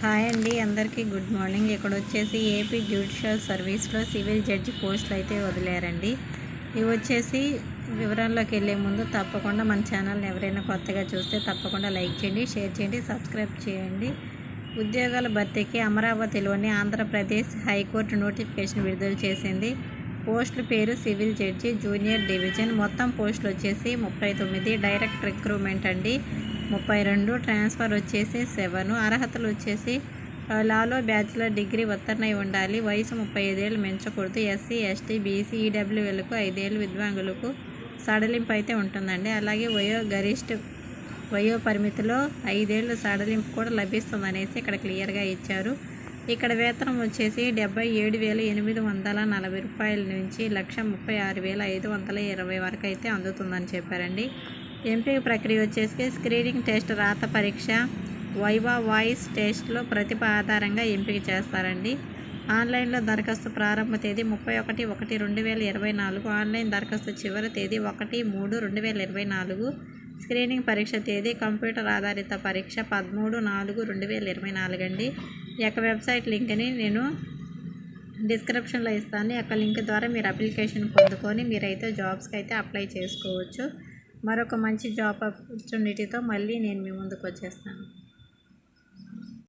Hi అండి అందరికీ good morning. ఇక్కడ వచ్చేసి ఏపీ జ్యుడిషియల్ సర్వీస్లో సివిల్ జడ్జి పోస్టులు అయితే వదిలేరండి. ఇవి వచ్చేసి వివరాల్లోకి వెళ్ళే ముందు తప్పకుండా మన ఛానల్ని ఎవరైనా కొత్తగా చూస్తే తప్పకుండా లైక్ చేయండి షేర్ చేయండి సబ్స్క్రైబ్ చేయండి. ఉద్యోగాల భర్తీకి అమరావతిలోని ఆంధ్రప్రదేశ్ హైకోర్టు నోటిఫికేషన్ విడుదల చేసింది. పోస్టుల పేరు సివిల్ జడ్జి జూనియర్ డివిజన్. మొత్తం పోస్టులు వచ్చేసి ముప్పై తొమ్మిది డైరెక్ట్ రిక్రూట్మెంట్ అండి. ముప్పై రెండు ట్రాన్స్ఫర్ వచ్చేసి సెవెన్. అర్హతలు వచ్చేసి లాలో బ్యాచిలర్ డిగ్రీ ఉత్తీర్ణై ఉండాలి. వయసు ముప్పై ఐదేళ్ళు మించకూడదు ఎస్సీ ఎస్టీ బీసీ ఈడబ్ల్యూఎల్కు ఐదేళ్ళు విద్వాంగులకు సడలింపు అయితే ఉంటుందండి. అలాగే వయో గరిష్ట వయో పరిమితిలో ఐదేళ్ళు సడలింపు కూడా లభిస్తుంది అనేసి ఇక్కడ క్లియర్గా ఇచ్చారు. ఇక్కడ వేతనం వచ్చేసి డెబ్బై ఏడు వేల ఎనిమిది వందల నలభై రూపాయల నుంచి లక్ష ముప్పై ఆరు వేల ఐదు వందల ఇరవై వరకు అయితే అందుతుందని చెప్పారండి. ఎంపిక ప్రక్రియ వచ్చేసి స్క్రీనింగ్ టెస్ట్ రాత పరీక్ష వైవా వాయిస్ టెస్ట్లో ప్రతిభ ఆధారంగా ఎంపిక చేస్తారండి. ఆన్లైన్లో దరఖాస్తు ప్రారంభ తేదీ ముప్పై ఒకటి ఒకటి రెండు వేల ఇరవై నాలుగు. ఆన్లైన్ దరఖాస్తు చివరి తేదీ ఒకటి మూడు రెండు వేల ఇరవై నాలుగు. స్క్రీనింగ్ పరీక్ష తేదీ కంప్యూటర్ ఆధారిత పరీక్ష పదమూడు నాలుగు రెండు వేల ఇరవై నాలుగు అండి. ఈ యొక్క వెబ్సైట్ లింక్ని నేను డిస్క్రిప్షన్లో ఇస్తాను. ఈ యొక్క లింక్ ద్వారా మీరు అప్లికేషన్ పొందుకొని మీరైతే జాబ్స్కి అయితే అప్లై చేసుకోవచ్చు. మరొక మంచి జాబ్ ఆపర్చునిటీతో మళ్ళీ నేను మీ ముందుకు వచ్చేస్తాను.